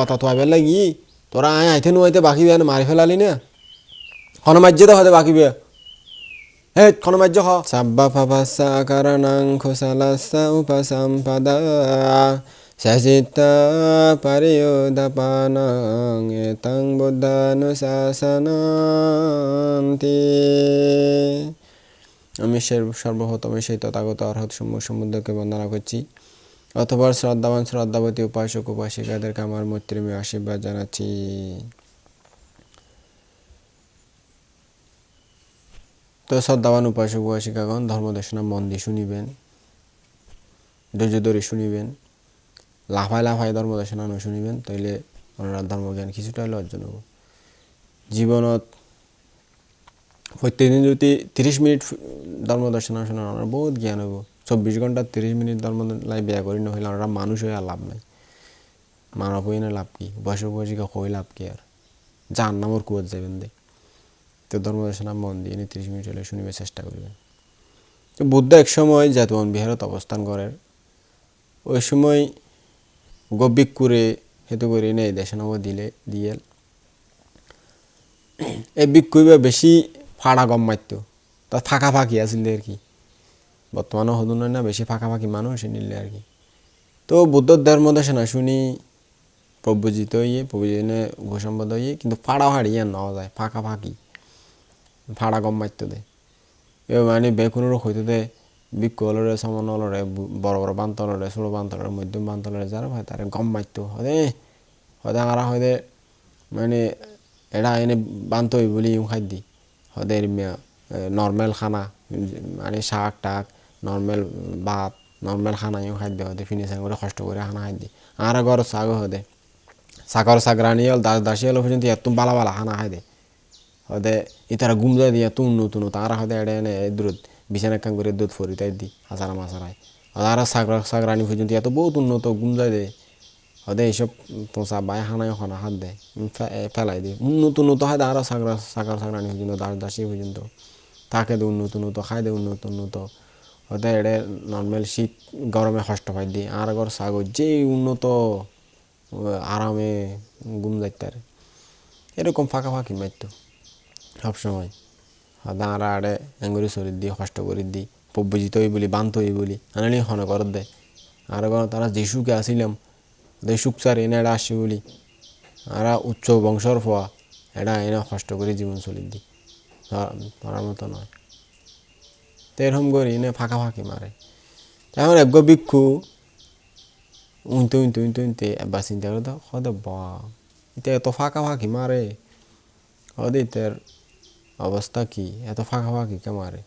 লতা তো আইবার লাগি। তোরা আয়, আইতে নুয়াইতে বাকি বিয়া মারি ফেলালি না। হনমাজ্য তো হতে বাকি বিয়া। হে হনমাজ্য হ। সাব্বা ফাবাসা কারণাং খোসালাসা উপসম্পদা সচিত্তা পরিয়োদপানাং এতং বুদ্ধানুশাসনান্তি আমি সর্ব- সর্বপ্রথম সেই তথাগত অর্হত সমূহ সমুদ্রকে বন্দনা করছি। অথবা শ্রদ্ধাবান শ্রদ্ধাবতী উপাসক উপাসিকাদেরকে আমার মৈত্রীময় আশীর্বাদ জানাচ্ছি। তো শ্রদ্ধাবান উপাসক উপাসিকাগণ ধর্মদেশনা মন দিয়ে শুনিবেন ধৈর্য ধরে শুনিবেন, লাফায় লাফায় ধর্মদেশনা শুনিবেন, তাইলে ওনারা ধর্মজ্ঞান কিছুটা হলে অর্জন হব জীবনত প্রত্যেকদিন যদি তিরিশ মিনিট ধর্মদর্শনা শোনা আমরা বহুত জ্ঞান হব চব্বিশ ঘণ্টা তিরিশ মিনিট ধর্ম লাই বেয়া করি নহলে আমরা মানুষ হয়ে লাভ নাই। মানব হই না লাভ কি? বয়স বয়সিকা হই লাভ কি আর যার নামর কুয়ার যাবেন দে তো ধর্মদর্শনা মন দিয়ে তিরিশ মিনিট হলে শুনিবে চেষ্টা করবেন তো বুদ্ধ এক সময় জাতবন বিহারত অবস্থান করেন ওই সময় গব্বিক করে হেতু করে নেই দেশনাম দিলে, দিয়ে। এই বিক্ষুবে বেশি ফাড়া গম মারত তার ফাঁকা ফাঁকি আছিল আর কি? বর্তমানে হদু নয় না, বেশি ফাঁকা ফাঁকি মানুষ নিলে আর কি। তো বুদ্ধর ধর্ম দেশে না, শুনি প্রভুজিত ইয়ে প্রভুজিনে উপসম্পদ ইয়ে কিন্তু ফাড়া ফাড়ি আর নেওয়া যায় ফাঁকা ফাঁকি ফাড়া গম মারতে দে এ মানে বেকুনোর হইতে দে বিক্ষু হলরে, সমান হলরে বড় বড় বান্তলরে ছোট বান্তলরে মধ্যম বান্তলরে যারা ভাই তারে গম মারতো হদে হদে আরা হদে মানে এটা এনে বান্ত বলি ইউ খাই দি। হদে নর্মেল খানা মানে শাক টাক নর্মেল ভাত নর্মেল খানা ইউ খাই দি হদে ফিনিশিং করে কষ্ট করে খানা দি আর ঘর শাক হদে শাকর শাক রানি হল, দাস দাসী হল পর্যন্ত এত বালা বালা খানা খাই দে হদে ইতারা গুম যায় দিয়ে তুন নতুন তারা হদে এড়ে এনে দূরত বিছানা কাম করে দুধ ফরি তাই দি হাজারা মাছারায় আর শাক শাক রানি পর্যন্ত এত বহুত উন্নত, গুম যায় দে হদে এইসব পোঁচা বাই হানায় খানা হাত দেয় ফেলাই দিয়ে। উন্নত উন্নত হয় আরও সাগরা সাগর সাগরানি পর্যন্ত দাস দাসী পর্যন্ত তাকে দে উন্নত উন্নত, খাই দে উন্নত উন্নত। হতে এড়ে নর্মাল শীত গরমে কষ্ট পাই দিয়ে আর ঘর সাগর যে উন্নত, আরামে গুম যাইতে এরকম ফাঁকা ফাঁকি মারতো সবসময়। আর আড়ে এঙ্গুরি শরীর দিয়ে কষ্ট করে দিই পব্বজিত হই বলি, বান্ত হই বলি, আনালি হনে কর দে। আর ঘর তারা যিশুকে আসিলাম দেশুক স্যার এনে এটা আসছি বলি। আরা উচ্চ বংশর ফোয়া এটা এনে কষ্ট করে জীবন চলি দিই ধরার মতো নয়। তো এরকম করি এনে ফাঁকা ফাঁকি মারে এখন এক ভিক্ষু উনতে উনতে উনতে উনতে এবার চিন্তা করে তো হদে বা এটা এত ফাঁকা ফাঁকি মারে হদে ইতার অবস্থা কি, এত ফাঁকা ফাঁকি কে মারে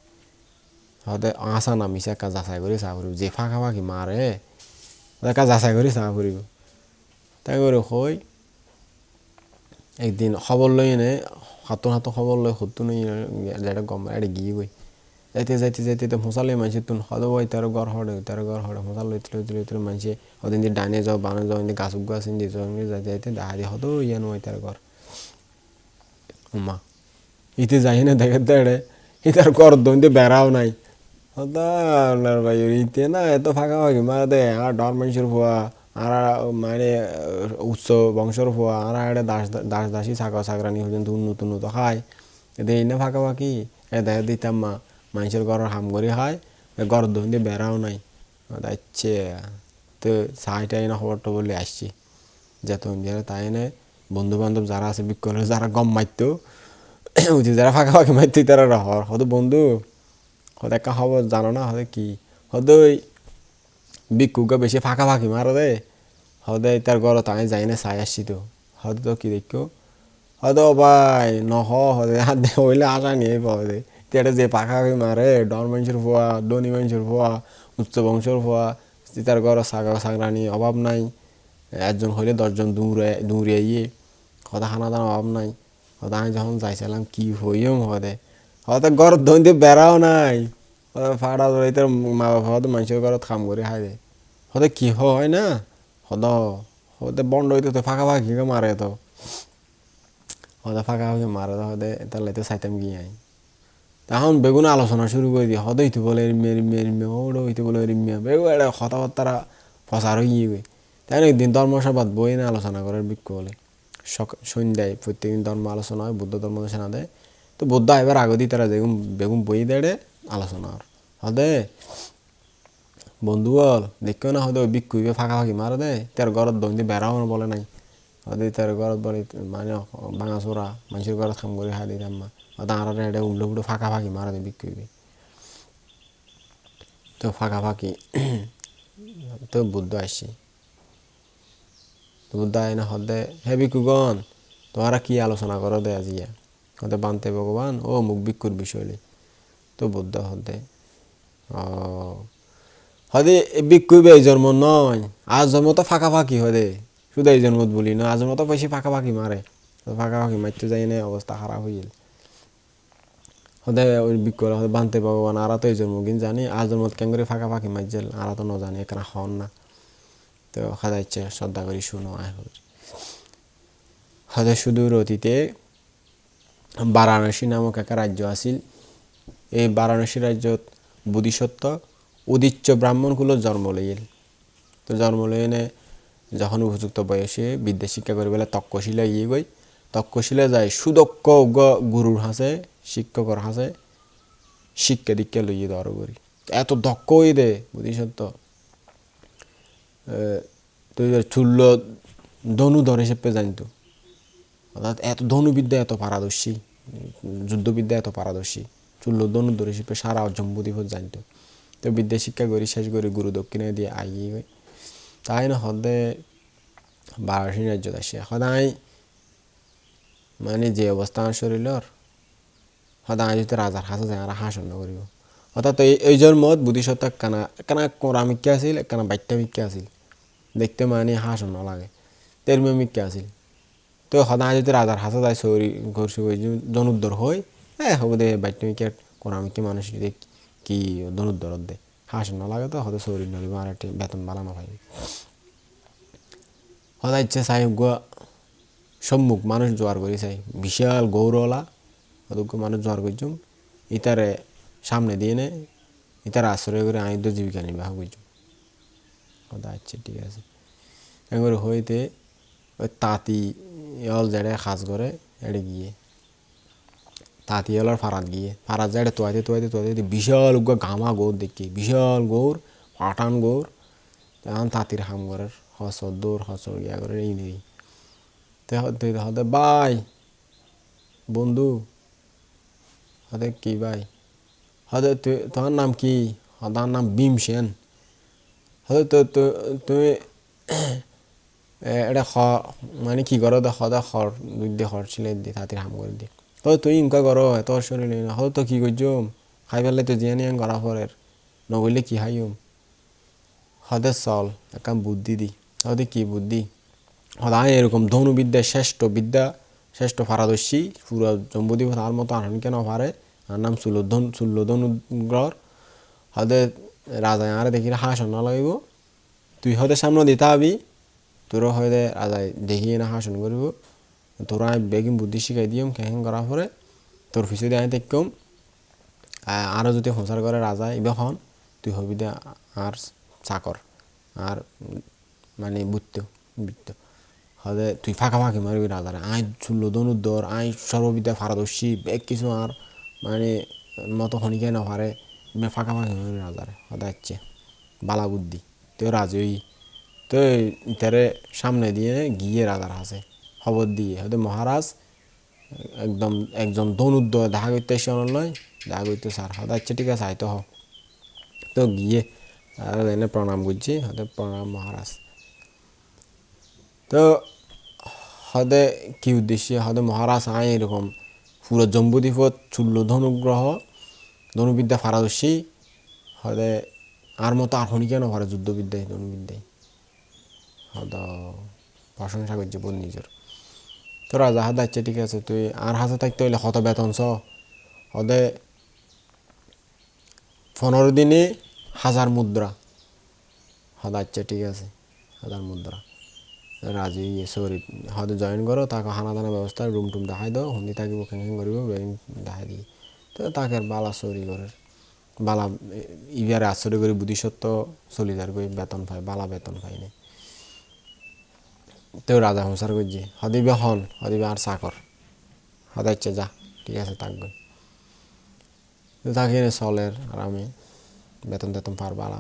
হদে আসা না একা যাচাই করে চা ফুরিব যে ফাঁকা ফাঁকি মারে একা যাচাই করে চা ফুরিব তাই করে কই একদিন খবর লই এনে হাতন হাতো খবর লই সত্তর নই গম এটা গিয়ে গই যাইতে যাইতে যাইতে তো মশালে মানছে তুন হদ বই তার ঘর হড়ে তার ঘর হড়ে মশাল লইতে লইতে লইতে মানছে হদিন দিয়ে ডানে যাও বানে যাও ইন্দি গাছ গাছ ইন্দি যাও যাইতে যাইতে দিয়ে হদ ইয়ান ওই তার ঘর মা ইতে যাই না দেখে দেড়ে ইতার ঘর দইতে বেড়াও নাই হদার ভাই ইতে না এত ফাঁকা ফাঁকি মারা দে আর ডর মানুষের ভুয়া আর মানে উচ্চ বংশর ভুয়া আর এটা দাস দাস দাসী ছাকা ছাকরানি পর্যন্ত উন্নত উন্নত খায় এদের এই না ফাঁকা ফাঁকি এ দেখে দিতাম মা মানুষের ঘরের হাম করে খায় ঘর দইতে বেড়াও নাই। আচ্ছা তো সাইটাই না খবরটা বলে আসছি। যত তাই এনে বন্ধু বান্ধব যারা আছে বিক্ষণ যারা গম মারতো উঠি যারা ফাঁকা ফাঁকি মারতো তারা হর হয়তো বন্ধু, হয়তো একটা খবর জানো না, হয়তো কি? হয়তো ওই বিক্ষুকে বেশি ফাঁকা ফাঁকি মারো দে, হয়তো তার ঘর তাই যাই না চাই আসছি তো। হয়তো তো কি দেখো? হয়তো ভাই, নহ হাত দিয়ে হইলে আশা নিয়ে পাবে এটা যে পাখা ফাঁকি মারে ডর মানুষের ফোয়া ধনী মানুষের ফোয়া উচ্চ বংশের ফোয়া তার ঘর সাগর সাগরানি অভাব নাই একজন হইলে দশজন দূরে দূরে ইয়ে কথা খানা দানা অভাব নাই। হয়তো আমি যখন যাইছিলাম, কি হইম হদে? হয়তো ঘর ধনতে বেড়াও নাই। ফাড়া ধরে মা বাবা হয়তো মানুষের ঘরত কাম করে খাই দে। হয়তো কি হয় না? হদ হতে বন্ধ হইতে তো ফাঁকা ফাঁকি মারে তো। হয়তো ফাঁকা ফাঁকি মারে তো হদে তাহলে তো চাইতাম গিয়ে আই? তখন বেগুন আলোচনা শুরু করে দিয়ে হদে হইতে বলে এরিমিয়া এরিমিয়া এরিমিয়া ওটা হইতে বলে এরিমিয়া বেগু এটা কথাবার্তারা ফসার হয়ে গই তাই একদিন ধর্মসভাত বই না আলোচনা করার ভিক্ষু বলে। সক- সন্ধ্যায় প্রত্যেকদিন ধর্ম আলোচনা হয়, বুদ্ধ ধর্ম দেশনা দেয়। তো বুদ্ধ এবার আগে দিয়ে তারা যেগুন বেগুন বই দেড়ে আলোচনা আর হদে বন্ধু বল দেখিও না হয়তো ওই ভিক্ষু ইবে ফাঁকা ফাঁকি মারে দে, তার ঘরত দন্দি বেড়াও বলে নাই। হদে তার ঘরত বলে মানে ভাঙা চোরা মানুষের ঘরত কাম করে খাই দিতাম মা আর এটা উল্টো উল্টো ফাঁকা ফাঁকি মারে দে ভিক্ষু ইবে তো ফাঁকা ফাঁকি তো বুদ্ধ আসছি তো বুদ্ধ আইনা হদে হে ভিক্ষুগণ তোমরা কি আলোচনা করো দে আজিয়া হদে বানতে ভগবান ও মুখ ভিক্ষুর বিষয় লই। তো বুদ্ধ হদে ও হদে ভিক্ষু এই জন্ম নয় আজ জন্ম তো ফাঁকা ফাঁকি হদে শুধু এই জন্মত বলি না আজ জন্ম তো বেশি ফাঁকা ফাঁকি মারে তো ফাঁকা ফাঁকি মারতে যাই না অবস্থা খারাপ হয়ে গেল হদে ওই ভিক্ষু হদে বানতে ভগবান আরা তো এই জন্ম কিন জানি আজ জন্মত কেন করে ফাঁকা ফাঁকি মারজেল আরা তো ন জানি এখানে হন না। তো খাদা ইচ্ছে শ্রদ্ধা করি শুনো, আয় করি হদে সুদূর অতীতে বারাণসী নামক একটা রাজ্য আছিল। এই বারাণসী রাজ্যত বোধিসত্ত্ব উদিচ্য ব্রাহ্মণকুলত জন্ম লইল। তো জন্ম লইনে যখন উপযুক্ত বয়সে বিদ্যা শিক্ষা করি বলে তক্ষশিলা ইয়ে গই তক্ষশিলা যায়। সুদক্ষ গুরুর হাসে, শিক্ষকর হাসে, শিক্ষা দীক্ষা লইয়ে দেওয়ার করি। এত দক্ষ হয়ে দে বোধিসত্ত্ব তুই চুল্ল ধনুধর হিসেবে জানিত। অর্থাৎ এত ধনুবিদ্যা এত পারদর্শী। যুদ্ধবিদ্যা এত পারদর্শী। চুল্ল ধনুধর হিসেবে সারা জম্বুদ্বীপ জানিত। তো বিদ্যা শিক্ষা করি, শেষ করে, গুরু দক্ষিণে দিয়ে আইয়ে তাই না হদে বারাসী রাজ্য আসে সদায় মানে যে অবস্থা শরীরের সদায় যদি রাজার হাসে যায় আর হাসন করিব অর্থাৎ এই জন্মত বুদ্ধিসত্তা কানা কানা কোরামিক্যা আছিল কানা বাত্যমিক্যা আছিল দেখতে মানে হাসন লাগে তেরমিমিক্যা আছিল তো সদায় যদি রাজার হাসে যায় চৌরি ঘর চুরি জনুদ্দর হয় হ্যাঁ হ'ব দে বাত্যমিক্যা কোরামিক্যা মানুষ যদি কি ধনুদ্দরত দে হাসন লাগে তো হয়তো চৌরি নলিব আর বেতন বাড়ানো হয় সদায় ইচ্ছে চাই গুয়া সম্মুখ মানুষ জোয়ার করি চাই বিশাল গৌরওয়ালা অতজ্ঞ মানুষ জোয়ার করছুম ইতারে সামনে দিয়ে নে, ইতার আশ্রয় করে আইন জীবিকা নির্বাহ করছুম কথা আচ্ছা ঠিক আছে। এবার হইতে ওই তাঁতি অল জেড়ে সাজ করে, এড়ে গিয়ে। তাঁতি অলার ফারাত গিয়ে, ফারাত জেড়ে তোয়াইতে তোয়াইতে তোয়াইতে বিশাল উগ্র গামা গৌর দেখি, বিশাল গৌর পাঠান গৌর। তখন তাঁতির হাম করার হসর দৌড়, হসর গিয়া করে এই নেই। তে হতে হতে বাই। বন্ধু, হতে কি ভাই হতে তুই তোমার নাম কি? তার নাম ভীম সেন। হতে তো তুমি এটা খ মানে কি করো? সদা খর দুই দিয়ে খর ছিলে দি তাঁতির হাম করে দি। হতে তুই ইনকা করো, এত শরীর হতে তো কি করছুম খাই পেলে তো জিয়ানি আং করা পরের। নগইলে কি হাইম হদে চল একাম বুদ্ধি দি। হদে কি বুদ্ধি? সদায় এরকম ধনুবিদ্যা শ্রেষ্ঠ বিদ্যা, শ্রেষ্ঠ পারদর্শী, পুরো জম্বুদ্বীপ তার মতো আনন্দ কেন পারে? আর নাম সুলোধন সুল্লোধন গ্রহর হদে রাজা আরে দেখি হাসন না লাগিব তুই হদে সামনে দিতে হবি তোর হয়তো রাজায় দেখিয়ে না হাসন করিব তোরা আমি বেগিন বুদ্ধি শিখাই দিম কেহেন করার পরে। তোর পিছু দিয়ে আমি দেখম আরও যদি সংসার করে রাজা ইবে হন তুই হবি দে আর চাকর, আর মানে বুত্ত বৃত্ত হদে তুই ফাঁকা ফাঁকি মারবি রাজারে আই চুল্লো দনুদ্দর আই সর্ববিদ্যা পারদর্শী বেগ কিছু আর মানে মতো খনিকে না পারে ফাঁকা ফাঁকি মারবি রাজারে হচ্ছে। বালা বুদ্ধি। তো রাজই তো তারে সামনে দিয়ে গিয়ে রাজার হাসে খবর দিয়ে হয়তো মহারাজ একদম, একজন দনুদ্দ দেখা করতে এসে নয় দেখা করতে স্যার হয়তো আচ্ছা ঠিক আছে আইতো হ তো গিয়ে এনে প্রণাম করছি, হয়তো প্রণাম মহারাজ। তো হদে কি উদ্দেশ্যে, হদে মহারাজ আয় এরকম পুরো জম্বুদ্বীপত চুল্ল ধনুগ্রহ, ধনুবিদ্যা পারদর্শী, হদে আর মতো আর হনি কেন পারে যুদ্ধবিদ্যায়, ধনুবিদ্যায়? হদ প্রশংসা করছে বোন নিজের। তো রাজা হাত আচ্ছা ঠিক আছে, তুই আর হাতে থাকতে হইলে হত বেতন হদে পনেরো দিনে হাজার মুদ্রা। হদ আচ্ছা ঠিক আছে, হাজার মুদ্রা। রাজি ইয়ে সরি হয়তো জয়েন করো, তাকে হানা দানা ব্যবস্থা রুম টুম দেখাই দাও হুন্দি থাকিব কেন করিব বেগিন দেখাই দিই। তো তাকে বালা চুরি করে। বালা ইবারে আশ্চর্য করে, বুদ্ধিসত্ত্ব চলি যার গই বেতন পায়, বালা বেতন পাই না। তেও রাজা সংসার করছি হদিবে হন হদিবে আর চাকর। ইচ্ছে যা, ঠিক আছে থাকবে তো তাকে এনে চলের আরামে বেতন টেতন পার বালা।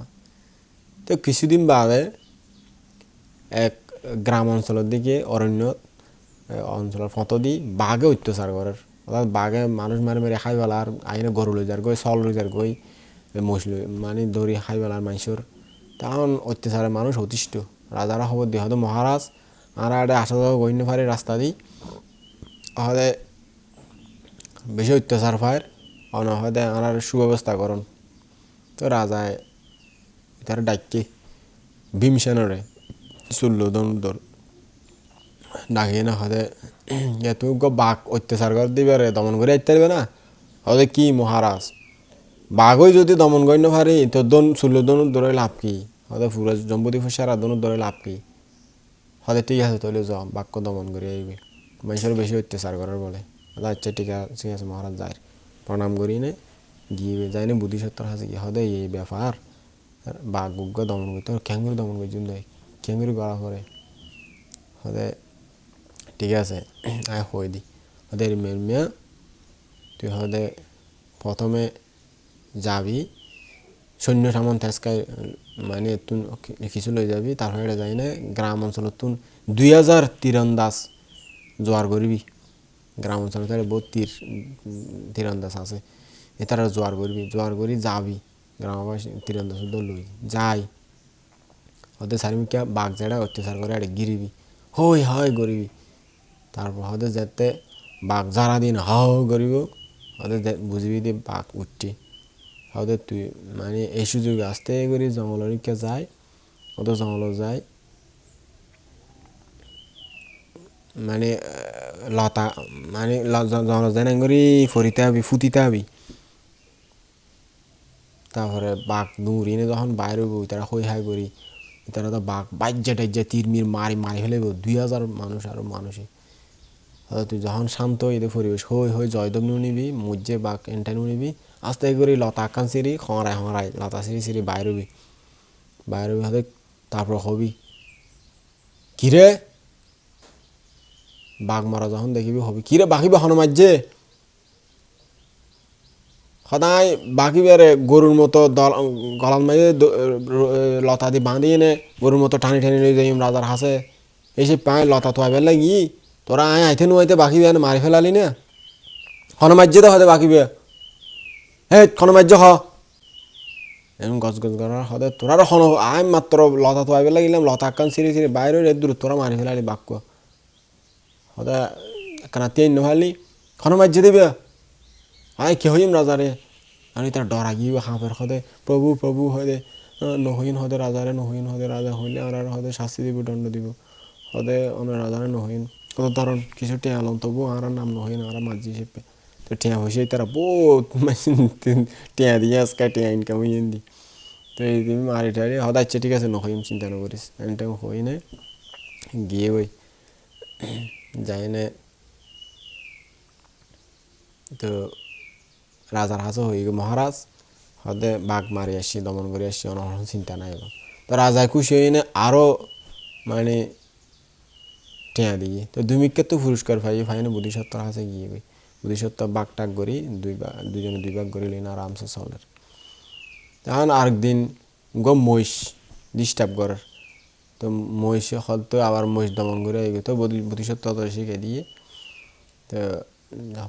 তো কিছুদিন বাদে এক গ্রাম অঞ্চলের দিকে, অরণ্য অঞ্চলের ফটো দি বাঘে অত্যাচার করার অর্থাৎ বাঘে মানুষ মারি মারি খাই পেলার আইনে গরু লই যার গই চল লই যার গই মহিষ মানে দড়ি খাই পেলার মানুষের তখন অত্যাচারে মানুষ অতিষ্ঠ। রাজারা খবর দিয়ে হয়তো মহারাজ, আর আড়ে আসা যাওয়া না পারে রাস্তা দি হলে বেশি অত্যাচার পায় অনহদে আর সুব্যবস্থা করুন। তো রাজায় তার ডাইকে ভীমসেনরে চুল্লো দর ডাকিয়ে না হদে এত বাঘ অত্যাচার করে দিবে রে দমন করে আইতে পারবে না। হদে কি মহারাজ বাঘই যদি দমন করি না পারি তো দন, চুল্লো দনুর ধরে লাভ কি? হদে পুরো জম্বুতি ফুসারা দনুর ধরে লাভ কি? হদে ঠিক আছে তাহলে যাও বাক্য দমন করে আইবে মানুষের বেশি অত্যাচার করার বলে। আচ্ছা ঠিক আছে ঠিক আছে মহারাজ যায় প্রণাম করি নে গিয়ে যাই না বুদ্ধি সত্তর হাসে কি? হদে এই ব্যাপার বাঘ গুগ্গ দমন করতে ক্যাঙ্গুরি দমন করছি দেয় ক্যাঙ্গুরি করা করে হদে ঠিক আছে আয় হয়ে দি। হদে মেয়ের মেয়া, তুই হদে প্রথমে যাবি। সৈন্য সামন তেজকায় মানে তুন কিছু লই যাবি তারপরে যাই না গ্রাম অঞ্চলত তুন দুই হাজার তীরন্দাজ জোয়ার করবি গ্রাম অঞ্চলে তাহলে বহুত তীর তীরন্দাজ আছে। এ তারা জোয়ার করবি জোয়ার করি যাবি। গ্রামবাসী তীরন্দাজ লই যাই। হতে সারিমিকা বাঘ জেড়া অত্যাচার করে আরে গিরিবি। হই হয় গরিবি। তারপর হতে যেতে বাঘ যারা দিন হাও করিব হতে বুঝবি দিয়ে বাঘ উঠছি। হতে তুই মানে এই সুযোগে আস্তে করে জঙ্গলের দিকে যায়, অত জঙ্গল যায়। মানে লতা মানে জঙ্গল যায় না করি ফরিতে হবি ফুটিতে হবি তারপরে বাঘ দৌড়ি এনে যখন বাইরে হইব তারা হই, হাই করি তারা তো বাঘ বাইজা টাইজা তীর মির মারি ফেলে দুই হাজার মানুষ আরও মানুষে। তুই যখন শান্ত হইতে পরিবেশ, হই হই জয়দব নিউ নিবি, মুজ্জে বাঘ এনটা নিউ নিবি, আস্তে করে লতা আকান সিঁড়ি খঁড়ায় খঁড়ায় লতা সিঁড়ি সিঁড়ি বাইরে হবি বাইরে হবি হয়তো তারপর হবি। কিরে? বাঘ মারা যখন দেখিবি, হবি। কিরে বাকিবে হনুমাজ্জে সদায় বাকি বেড়ে গরুর মতো দল মাইয়ে দ- লতা দিয়ে বাঁধি এনে গরুর মতো টানি টানি লই যাই রাজার হাসে। এসে পায় লতা তো আইবার লাগি। তোরা আয় আইতে নুয়াইতে বাকি বেড়ে মারি ফেলালি না। হনুমাজ্যে তো হতে বাকি বে হে হনুমাজ্য হ। এরকম গছ গছ করার হতে তোরা হন, আয় মাত্র লতা তো আইবার লাগিলাম, লতা কান সিঁড়ি সিঁড়ি বাইরে রে দূর তোরা মারি ফেলালি বাক্য। হতে কানা তিন নহালি। হনুমাজ্যে দিবে। আয় কে হইম রাজারে আমি তার ডরা গিয়ে হাঁপের হদে প্রভু প্রভু হদে নহীন হদে রাজারে নহীন হদে রাজা হইলে আর হদে শাস্তি দিব, দণ্ড দিব। হদে অন্য রাজারে নহীন। কত ধরন কিছু টিয়া আলম তবু আর নাম নহীন আর মাঝি হিসেবে তো টিয়া হয়েছে তারা বহুত টিয়া দিয়ে আজকে টিয়া ইনকাম হইয়ে দি। তো এই দিন মারি টারি হদা ইচ্ছে ঠিক আছে নহীম চিন্তা নকরিস এনটা হই না? গিয়ে ওই যাই না তো রাজার হাসে হয়ে গেল। মহারাজ হদে বাঘ মারি আসছি, দমন করে আসছি, অনহন চিন্তা নাই এবার। তো রাজায় খুশি হয়ে নে আরও মানে টেয়া দিয়ে। তো দুমিককে তো পুরস্কার পাই ফাইনে বুদ্ধিসত্তর হাসে গিয়ে গই। বুদ্ধিসত্তর বাঘ টাক করি, দুই বা দুজনে দুই ভাগ করে লিন আরামসে চলের। তখন আরেকদিন গো মহিষ ডিস্টার্ব করার। তো মহিষ হয়তো আবার মহিষ দমন করে এই তো বুদ্ধিসত্তর শিখে দিয়ে, তো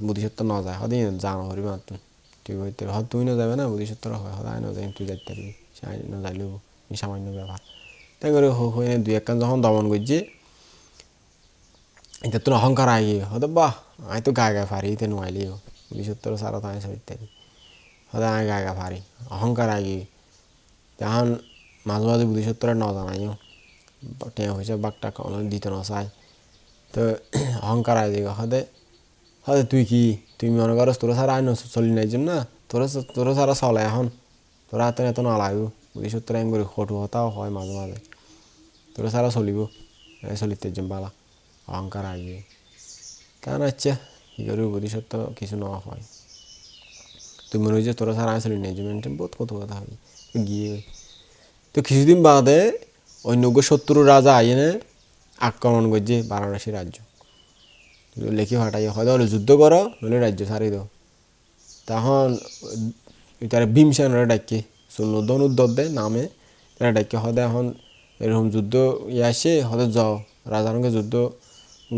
বুদ্ধিসত্ব ন যায় সদায় জানো হরি মাত তুই হইতে হয়তো তুই না যাবে না বুদ্ধিসত্তর হয় সদায় ন যাই তুই যাইতে পারবি সে ন যাইলেও সামান্য ব্যাপার তাই করে হয়ে দুই একখান যখন দমন করছে এটা তোর অহংকার আগে হয়তো বাহ আমি তো গায়ে গায়ে পারি এতে নোয়াইলিও বুদ্ধিসত্তর সারা তাই সব ইত্যাদি সদায় আমি গায়ে গায়ে পারি অহংকার আগে তখন মাঝে মাঝে বুদ্ধিসত্তর ন জানাইও টেঁ হয়েছে বাঘটা দিতে ন চাই তো অহংকার আগে সদায় হয়তো তুই কি তুই মনে করস তোরা সারা আইন চলি নাই না তোরা তোরা সারা চলে এখন তোরা এত এত নালাগো বুঝিস তোরা এম করে খটু হতাও হয় মাঝে মাঝে তোরা সারা চলিব চলিতে জম বালা অহংকার আগে কেন আচ্ছা কি করি বুঝিস তো কিছু না হয় তুই মনে হয়েছে তোরা সারা চলি নাই যে মেনটেন বহুত কত কথা হবে গিয়ে তো কিছুদিন বাদে অন্য শত্রু রাজা আইনে আক্রমণ করছে বারাণসী রাজ্য লেখি ফাটাই হয়তো হলে যুদ্ধ করো নইলে রাজ্য ছাড়ি দাও তখন তারা ভীমসেনরা ডাকে উদ্যোগ দেয় নামে। তারা ডাকে হয়তো এখন এরকম যুদ্ধ ইয়ে আসে হয়তো যাও। রাজারঙ্গে যুদ্ধ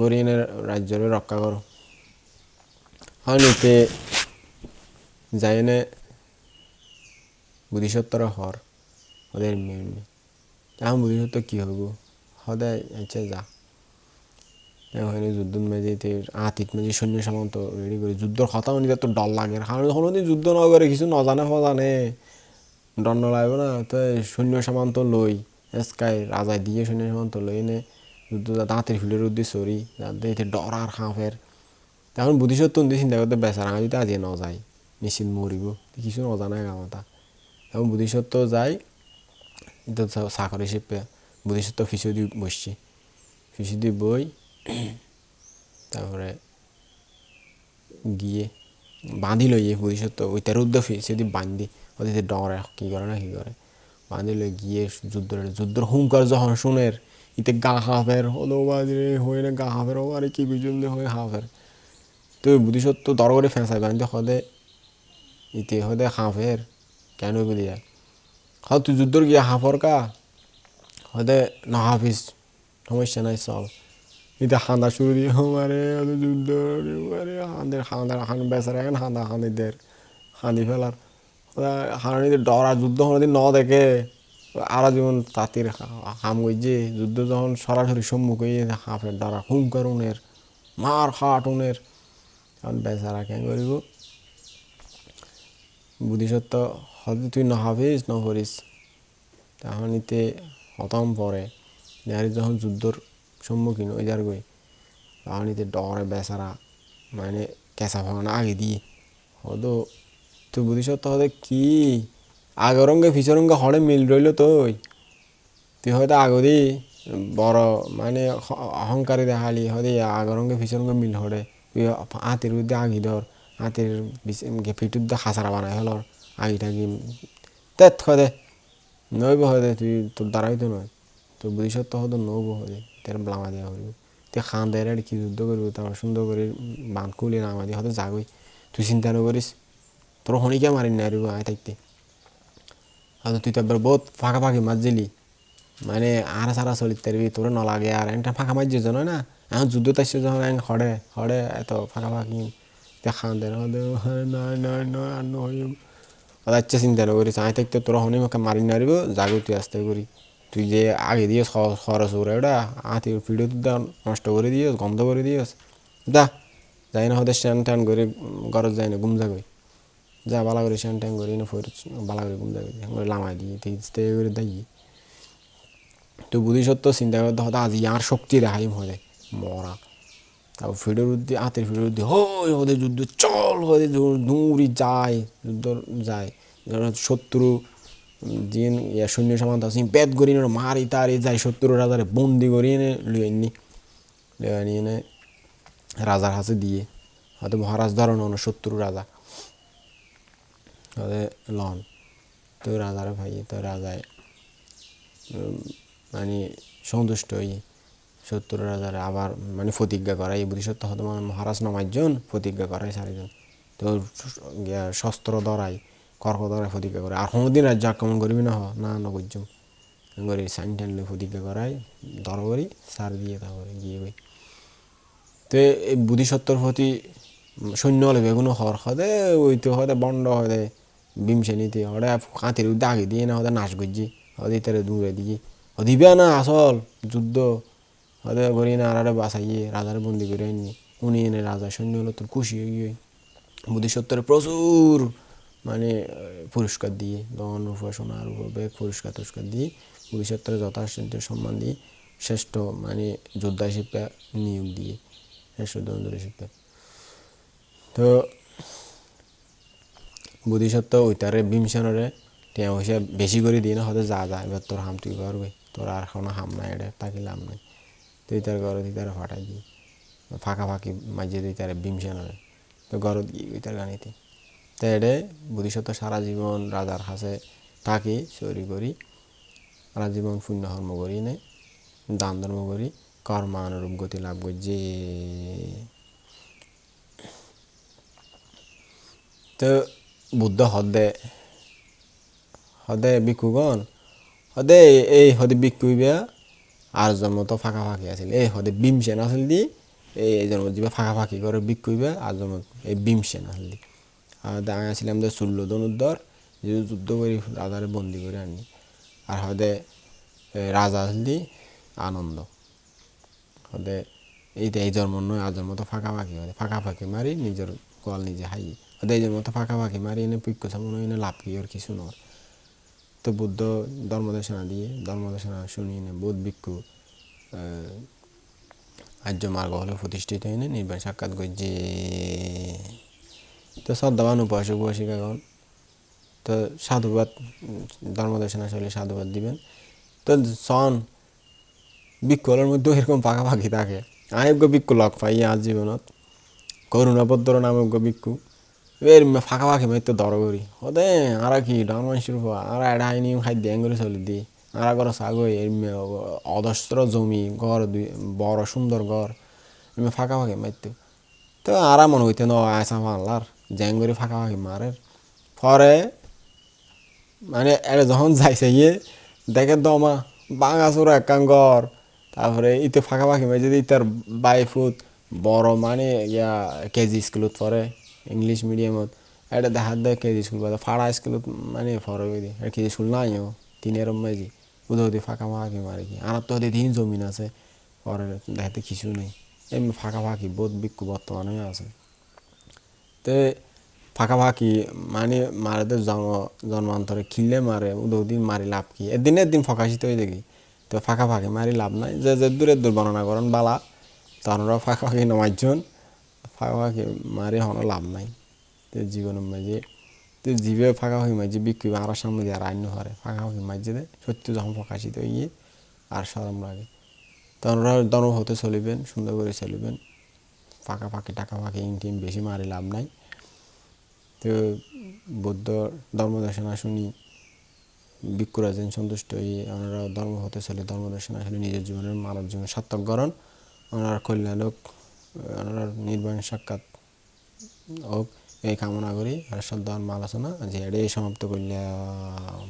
গড়িয়ে এনে রাজ্যের রক্ষা করো হয় নিতে যাই এনে বুদ্ধিসত্তর হর ওদের মেয়ে এখন বুদ্ধিসত্তর কী হইব সদায় আচ্ছা যা। ওখানে যুদ্ধ মেজে আতিত মেজে সৈন্য সামন্ত রেডি করে। যুদ্ধর কথা শুনিতে তো ডর লাগে। কারণ কোনোদিন যুদ্ধ ন করে কিছু নজানে ফজানে। ডর লাগবে না, তো সৈন্য সামন্ত লই। এসকাই রাজায় দিয়ে সৈন্য সামন্ত লই এনে যুদ্ধ দাঁতের ফিলের উদ্দেশ্য সরি। যাতে এতে ডর আর খাঁফের এখন বুদ্ধিসত্ত্ব চিন্তা করতে বেচারা যদি আজি ন যায় নিশ্চিত মরিব কিছু নজানে গামাতা এখন বুদ্ধিসত্ত্ব যায়, তো চাকরি শিপে বুদ্ধিসত্ত্ব ফিসে দিয়ে বসছি ফিসে দিয়ে বই তারপরে গিয়ে বাঁধি লইয়ে ভবিষ্যৎ ওই তেরো উদ্যোগ যদি বান্ধি ওদের ডরে কী করে না কী করে? বাঁধি লই গিয়ে যুদ্ধ যুদ্ধর হুঙ্কার যখন শুনের, ইতে গা হাফের হলো বাজরে হয়ে না গা হাফের, ও আরে কি বিজুল হয়ে হাফের? তো বুদ্ধিসত্ত্ব দরবারে ফেঁসাই বান্ধে হদে, ইতে হদে হাফের, কেন বলি যায় হ্যাঁ তুই যুদ্ধর গিয়ে হাফর কা, হদে না হাফিস, সমস্যা নাই চল এটা হাঁদা শুরু দিয়ে আমারে যুদ্ধ আরে হাঁদের হাঁদার হান বেচারা এখন হাঁদা হাঁদিদের হাঁদি ফেলার হাঁড়িদের ডরা যুদ্ধ হলে ন দেখে আরা যেমন তাঁতির হাম গইছে যুদ্ধ যখন সরাসরি সম্মুখ হয়ে হাফের ডরা হুঙ্কার উনের মার হাট উনের এখন বেচারা কেন করিব বুদ্ধিসত্ত্ব হয়তো তুই নহাবিস ন করিস তখন ইতে হতম পরে যার যখন যুদ্ধর সম্মুখীন হয়ে যার গই ইতে ডরে, বেচারা মানে কেঁচা ভাঙানো আগে দিয়ে। হয়তো তুই বুদ্ধিসত্ত্ব হতে কি? আগের রঙে পিছের রঙে হরে মিল রইল তুই। তুই হয়তো আগদি বড় মানে অহংকারী দেখালি, হয়তো আগের রঙে পিছের মিল হরে তুই হাতের মধ্যে আগি ধর হাতের ফিটুর দিয়ে খাসারা বানাই হল আগি থাকি তেত হদে নইব হদে তুই তোর দ্বারাই তো নয়। তোর বুদ্ধিসত্ত্ব হয়তো নব হদে তার ব্লামা দেওয়া হইব তুই খান দেয় কি যুদ্ধ করবি তারপর সুন্দর করে বান খুলে নামা দিয়ে হয়তো যাগই তুই চিন্তা নকরিস তোর হনিকে মারিন না রিব আয় থাকতে। হয়তো তুই তো একবার বহুত ফাঁকা ফাঁকি মারছিলি। মানে আর সারা চলিত পারবি তোর ন লাগে আর একটা ফাঁকা মারছিস জানো না? এখন যুদ্ধ তাইছে যখন এখন হড়ে হড়ে এত ফাঁকা ফাঁকি খান দেয় নয় নয় নয় আর নয় আচ্ছা চিন্তা নকরিস আয় থাকতে তোর হনি আমাকে মারি নারিব যাগো তুই আসতে করি। তুই যে আগে দিয়ে খরচ করে ওটা আতি ভিডিও নষ্ট করে দিয়েস গন্ধ করে দিয়েস দা যাই না হতে স্ট্যান্ড ট্যান্ড করে গরজ যায় না ঘুম যাবে যা, বালা করে স্ট্যান্ড ট্যান্ড করে না বালা করে ঘুম যাবে লামাই দিয়ে তেইতে করে দেয় তো বুদ্ধিসত্ত্ব চিন্তা করতে হয়তো আজি আর শক্তি দেখাই হয় মরা। তারপর ফিডের উদ্দি হাতের ফিডের উদ্দি, হই, ওদের যুদ্ধ চল, ওদের দৌড়ি যায়, যুদ্ধ যায়। শত্রু যিন ইয়া সৈন্য সামান্ত আছে বেদ করি মারি তারি যায় শত্রু রাজারে বন্দি করি এনে লুয়ে নি, লুয়ে এনে রাজার হাতে দিয়ে, হয়তো মহারাজ ধরন হলো শত্রু রাজা। তাদের লন, তো রাজারে ভাই, তো রাজায় মানে সন্তুষ্ট হয়ে সত্তর রাজারে আবার মানে প্রতিজ্ঞা করাই হয়তো মানে মহারাজ নমাইজন, প্রতিজ্ঞা করাই চারিজন। তো শস্ত্র ধরাই কর্ক ধরাই প্রতিজ্ঞা করে আর কোনোদিন রাজ্য আক্রমণ করবি না হ, না নগজ্যম করে সাইন টাইনলে প্রতিজ্ঞা করাই ধর করি, সার দিয়ে তারপরে গিয়ে গই তো এই বুদ্ধিসত্ত্বর প্রতি সৈন্য হলে বেগুনো হর হদে ওই তো হদে বন্ড হদে ভীমসেনীতে হদে কাঁতির উদ্দে আগে দিয়ে না হদে নাশ করছি। হদে তারে দূরে দিয়ে দিবে না আসল যুদ্ধ। হয়তো করি না আরারে বাসাইয়ে রাজার বন্দি করে আনি উনি এনে রাজা সৈন্য হলো তোর খুশি হয়ে গিয়ে বুদ্ধিসত্তরে প্রচুর মানে পুরস্কার দিয়ে দন রূপ সোনার রূপ পুরস্কার টুরস্কার দিয়ে বুদ্ধিসত্তরে যথাসাধ্য সম্মান দিয়ে শ্রেষ্ঠ মানে যোদ্ধা হিসেবে নিয়োগ দিয়ে শ্রেষ্ঠ দ্বন্দ্ব হিসেবে। তো বুদ্ধিসত্ত্ব ওইটারে ভীমসেনরে টিয়া পয়সা বেশি করে দিয়ে না হয়তো যা যা এবার তোর হাম তুই করবে তোর আর কোনো হাম নাই এটা তাকে লাভ নাই। তুই তার ঘরে তুই তার ফাটাই দিই ফাঁকা ফাঁকি মাঝে তুই তার ভীমসেনরে তো ঘরত গিয়ে ওই তার গানিতে তো এডে বুদ্ধিসত্ত্ব সারা জীবন রাজার হাসে থাকি, চুরি করি, সারা জীবন পুণ্য কর্ম করি নে দান ধর্ম করি, কর্মানুরূপ গতি লাভ করছে তো বুদ্ধ হদে হদে ভিক্ষুগণ, হদে এই হদে ভিক্ষুইবে আর জন্ম তো ফাঁকা ফাঁকি আছিল, এই হদে ভীমসেন আছিল দি, এই জন্ম যিবা ফাঁকা ফাঁকি করে ভিক্ষুইবে আর জন্ম, এই ভীমসেন আছিল দি। আর আমি আসছিলাম যে চুল্ল ধনুর্ধর যে যুদ্ধ করি রাজারে বন্দি করে আনি। আর হদে রাজা আছিল দি আনন্দ। হদে এইটা এই জন্ম নয় আর জন্ম তো ফাঁকা ফাঁকি হয় ফাঁকা ফাঁকি মারি নিজের কল নিজে হাই হদে এই জন্ম তো ফাঁকা ফাঁকি মারি এনে পিক্ষ সামনে এনে লাভ কি আর কিছু নয় তো বুদ্ধ ধর্মদেশনা দিয়ে ধর্মদেশনা শুনিয়ে এনে বুধ ভিক্ষু আর্য মার্গ হলে প্রতিষ্ঠিত হয়নি নির্বাণ সাক্ষাৎ করছে তো শ্রদ্ধাবান উপাসক উপাসিকাগণ তো সাধুবাদ ধর্মদেশনা শৈলী সাধুবাদ দিবেন। তো সন বিক্ষলের মধ্যে এরকম পাকাপাকি থাকে। আয়োগ্য বিক্ষু লগ পাই আজ জীবনত। করুণাপদ্র নামজ্ঞ বিক্ষু। এর ফাঁকাফাঁকি মাইতো দর করি ওদে, আর কি ডন মানুষের আর এটা আইনি খাদ্য করে চলি দি। আর ঘর সাগই অদস্ত্র জমি ঘর দুই, বড় সুন্দর ঘর ফাঁকাফাঁকি মাইতো তো। আর মনে হইতে ন আয়সা মারলার জ্যাং করে ফাঁকাফাঁকি মারে পরে মানে এটা যখন যাইছে ইয়ে দেখে দমা বাঙা চোরা একখান ঘর তারপরে ইতে ফাঁকা ফাঁকি মাঝে ইতার বাই ফুট বড় মানে ইয়া কেজি স্কুলত পড়ে ইংলিশ মিডিয়ামত। এটা দেখার দেয় কেজি স্কুল পড়ে ফাড়া স্কুলত মানে পড়ে ওই দিয়ে কেজি স্কুল নাই ও তিনের মাঝি উদে উদে ফাঁকা ফাঁকি মারে কি আর তো তিন জমিন আছে পরে দেখাতে কিছু নেই। এমনি ফাঁকা ফাঁকি বোধ বিক্ষু বর্তমানে আছে। তো ফাঁকা ফাঁকি মানে মারে জন্ম জন্মান্তরে খিললে মারে উদিন মারি লাভ কি? এদিন একদিন ফকাশিত হয়ে দেখি তো ফাঁকা ফাঁকি মারি লাভ নাই। যে যে দূরের দূর বর্ণনা করেন বালা তারা ফাঁকা ফাঁকি নমাইজন ফাঁকা ফাঁকি মারি হনো লাভ নাই। তো জীবনের মাঝে, তো জীবে ফাঁকা ফাঁকি মাঝে বিক্রি আর সামনে দিয়ে আর আইন হরে। ফাঁকা ফাঁকি মাঝে দে, সত্য যখন প্রকাশিত হয়ে আর সরম লাগে। তখন দর্ম হতে চলিবেন, সুন্দর করে চলিবেন। ফাঁকা ফাঁকি, টাকা ফাঁকি ইনটিম বেশি মারে লাভ নাই। তো বৌদ্ধ ধর্মদর্শনা শুনি ভিক্ষুরাজেন সন্তুষ্ট হয়ে ওনারা ধর্ম হতে চলে, ধর্মদর্শনা শুনে নিজের জীবনের মানব জীবন সার্থক করেন ওনার কল্যাণ হোক, ওনার নির্বাণ সাক্ষাৎ হোক, এই কামনা করি। আর সব ধর্ম আলোচনা, যে এটাই সমাপ্ত করলাম।